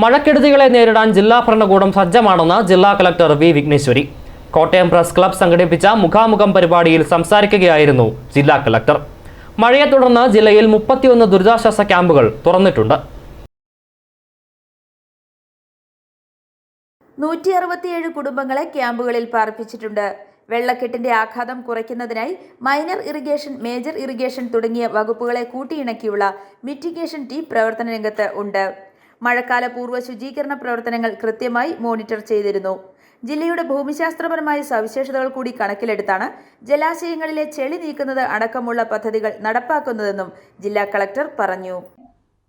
മഴക്കെടുതികളെ നേരിടാൻ ജില്ലാ ഭരണകൂടം സജ്ജമാണെന്ന് ജില്ലാ collector V Vighneshwari. Kottayam press club സംഘടിപ്പിച്ച മുഖാമുഖം പരിപാടിയിൽ സംസാരിക്കുകയായിരുന്നു ജില്ലാ കലക്ടർ. മഴയെ തുടർന്ന് ജില്ലയിൽ മുപ്പത്തിയൊന്ന് ദുരിതാശ്വാസ ക്യാമ്പുകൾ തുറന്നിട്ടുണ്ട്. നൂറ്റി അറുപത്തിയേഴ് കുടുംബങ്ങളെ ക്യാമ്പുകളിൽ പാർപ്പിച്ചിട്ടുണ്ട്. വെള്ളക്കെട്ടിന്റെ ആഘാതം കുറയ്ക്കുന്നതിനായി മൈനർ ഇറിഗേഷൻ മേജർ ഇറിഗേഷൻ തുടങ്ങിയ വകുപ്പുകളെ കൂട്ടിയിണക്കിയുള്ള മിറ്റിഗേഷൻ ടീം പ്രവർത്തന രംഗത്ത് ഉണ്ട്. മഴക്കാല പൂർവ ശുചീകരണ പ്രവർത്തനങ്ങൾ കൃത്യമായി മോണിറ്റർ ചെയ്തിരുന്നു. ജില്ലയുടെ ഭൂമിശാസ്ത്രപരമായ സവിശേഷതകൾ കൂടി കണക്കിലെടുത്താണ് ജലാശയങ്ങളിലെ ചെളി നീക്കുന്നത് അടക്കമുള്ള പദ്ധതികൾ നടപ്പാക്കുന്നതെന്നും ജില്ലാ കളക്ടർ പറഞ്ഞു.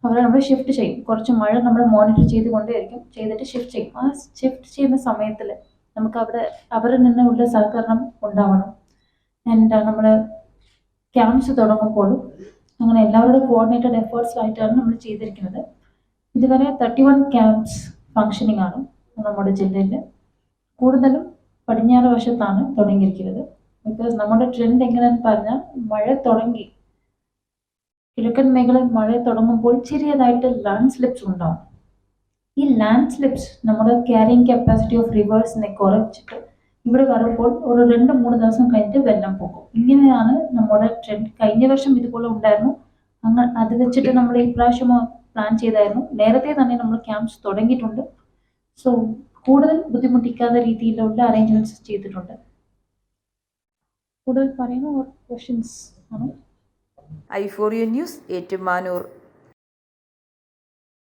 അവരെ നമ്മൾ ഷിഫ്റ്റ് ചെയ്യും. കുറച്ച് മഴ നമ്മൾ മോണിറ്റർ ചെയ്തുകൊണ്ടേയിരിക്കും ചെയ്തിട്ട് ഷിഫ്റ്റ് ചെയ്യും. ആ ഷിഫ്റ്റ് ചെയ്യുന്ന സമയത്തിൽ നമുക്ക് അവിടെ അവരിൽ നിന്നുള്ള സഹകരണം ഉണ്ടാവണം. എന്താ നമ്മൾ ക്യാമ്പ്സ് തുടങ്ങുമ്പോഴും അങ്ങനെ എല്ലാവരുടെ കോർഡിനേറ്റഡ് എഫേർട്സിലായിട്ടാണ് നമ്മൾ ചെയ്തിരിക്കുന്നത്. ഇതുവരെ തേർട്ടി വൺ ക്യാമ്പ്സ് ഫങ്ഷനിങ് ആണ് നമ്മുടെ ജില്ലയിൽ കൂടുതലും പടിഞ്ഞാറ് വശത്താണ് തുടങ്ങിയിരിക്കുന്നത്. ബിക്കോസ് നമ്മുടെ ട്രെൻഡ് എങ്ങനെയെന്ന് പറഞ്ഞാൽ മഴ തുടങ്ങി. കിഴക്കൻ മേഖലയിൽ മഴ തുടങ്ങുമ്പോൾ ചെറിയതായിട്ട് ലാൻഡ് സ്ലിപ്സ് ഉണ്ടാവും. ഈ ലാൻഡ് സ്ലിപ്സ് നമ്മുടെ ക്യാരിങ് കപ്പാസിറ്റി ഓഫ് റിവേഴ്സിനെ കുറച്ചിട്ട് ഇവിടെ വരുമ്പോൾ ഒരു രണ്ട് മൂന്ന് ദിവസം കഴിഞ്ഞിട്ട് വെള്ളം പോകും. ഇങ്ങനെയാണ് നമ്മുടെ ട്രെൻഡ് കഴിഞ്ഞ വർഷം ഇതുപോലെ ഉണ്ടായിരുന്നു. അങ്ങനെ അത് വെച്ചിട്ട് നമ്മൾ ഈ പ്രാവശ്യം പ്ലാൻ ചെയ്തായിരുന്നു. നേരത്തെ തന്നെ നമ്മൾ ക്യാമ്പ്സ് തുടങ്ങിയിട്ടുണ്ട്. സോ കൂടുതൽ ബുദ്ധിമുട്ടിക്കാത്ത രീതിയിലുള്ള അറേഞ്ച്മെന്റ്സ് ചെയ്തിട്ടുണ്ട്. കൂടുതൽ പറയുന്ന ക്വസ്റ്റ്യൻസ് ആണ്. I for you news Ettumanoor.